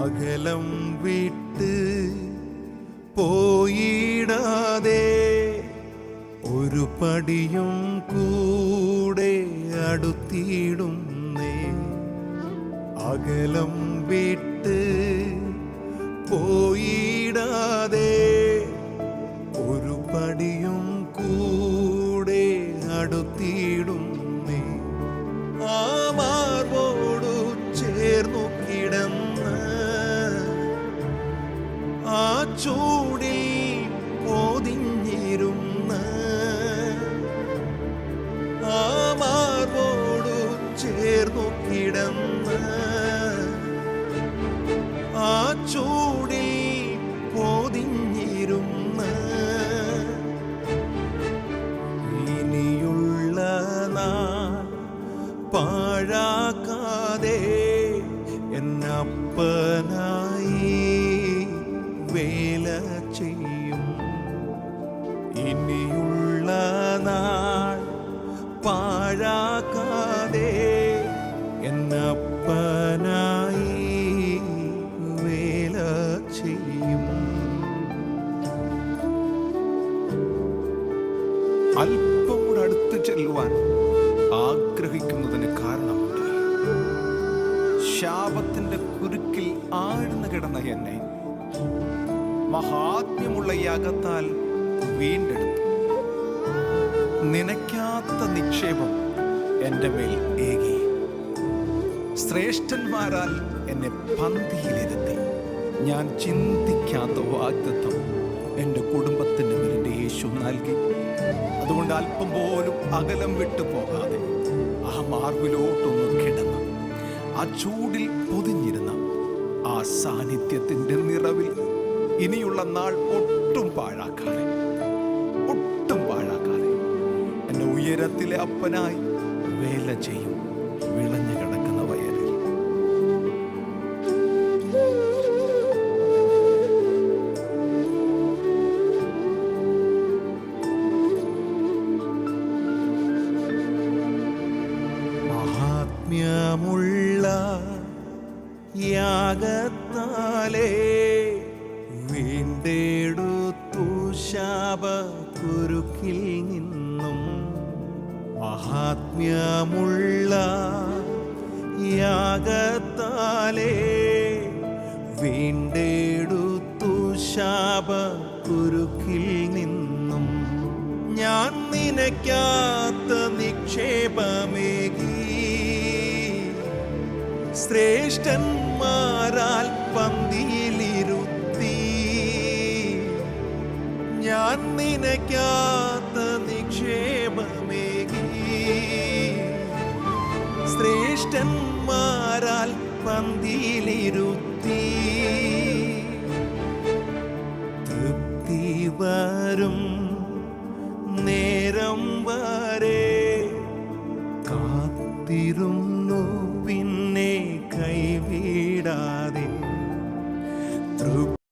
അകലം വിട്ട് പോയിടാതെ ഒരു പടിയും കൂടെ അടുത്തിടുന്നേ. അകലം വിട്ട് പോയിടാതെ ഒരു പടിയും കൂടെ അടുത്തിടുന്നേ ചൂടിൽ പൊതിഞ്ഞിരുന്ന ആ മാർബോടു ചേർന്നു കിടന്ന ആ ചൂടിൽ പൊതിഞ്ഞിരുന്ന ഇനിയുള്ള നാൾ പാഴാക്കാതെ എന്നപ്പനായി വേല ചെയ്യും. ഇനിയുള്ള നാൾ പാഴാക്കാതെ എന്നപ്പനായി വേല ചെയ്യും. അല്പം കൂടെ അടുത്ത് ചെല്ലുവാൻ ആഗ്രഹിക്കുന്നതിന് കാരണമുണ്ട്. ശാപത്തിന്റെ കുരുക്കിൽ ആഴ്ന്നു കിടന്ന എന്നെ മഹാത്മ്യമുള്ള യാഗത്താൽ വീണ്ടെടുത്തു. നനയ്ക്കാത്ത നിക്ഷേപം എന്റെ മേൽ ഏകി. ശ്രേഷ്ഠന്മാരാൽ എന്നെ പന്തിയിലിരുത്തി. ഞാൻ ചിന്തിക്കാത്ത വാഗ്ദത്വം എന്റെ കുടുംബത്തിന്റെ മേൽ എന്റെ യേശു നൽകി. അതുകൊണ്ട് അല്പം പോലും അകലം വിട്ടു പോകാതെ ആ മാർവിലോട്ടൊന്ന് കിടന്ന്. ആ ചൂടിൽ പൊതിഞ്ഞിരുന്ന ആ സാന്നിധ്യത്തിന്റെ നിറവിൽ ഇനിയുള്ള നാൾ ഒട്ടും പാഴാക്കാതെ. ഒട്ടും പാഴാക്കാതെ. എന്നെ ഉയരത്തിലെ അപ്പനായി വേല ചെയ്യും വിളഞ്ഞു കിടക്കുന്ന വയലിൽ. മഹാത്മ്യമുള്ള യാഗത്താലേ വീണ്ടെടുത്തു ശാപ കുരുക്കിൽ നിന്നും മഹാത്മ്യമുള്ള യാഗത്താലേ വീണ്ടെടുത്തു ശാപ കുരുക്കിൽ നിന്നും ഞാൻ നിനയ്ക്കാത്ത നിക്ഷേപമേകി. ശ്രേഷ്ഠന്മാരാൽ പന്തിയിലിരുത്തി ഞാൻ നിനക്കാത്ത നിക്ഷേപമേകി. ശ്രേഷ്ഠന്മാരാൽ പന്തിയിലിരുത്തി. തൃപ്തി വരും നേരം വരെ കാത്തിരുന്നു പിന്നെ കൈവിടാതെ. തൃപ്തി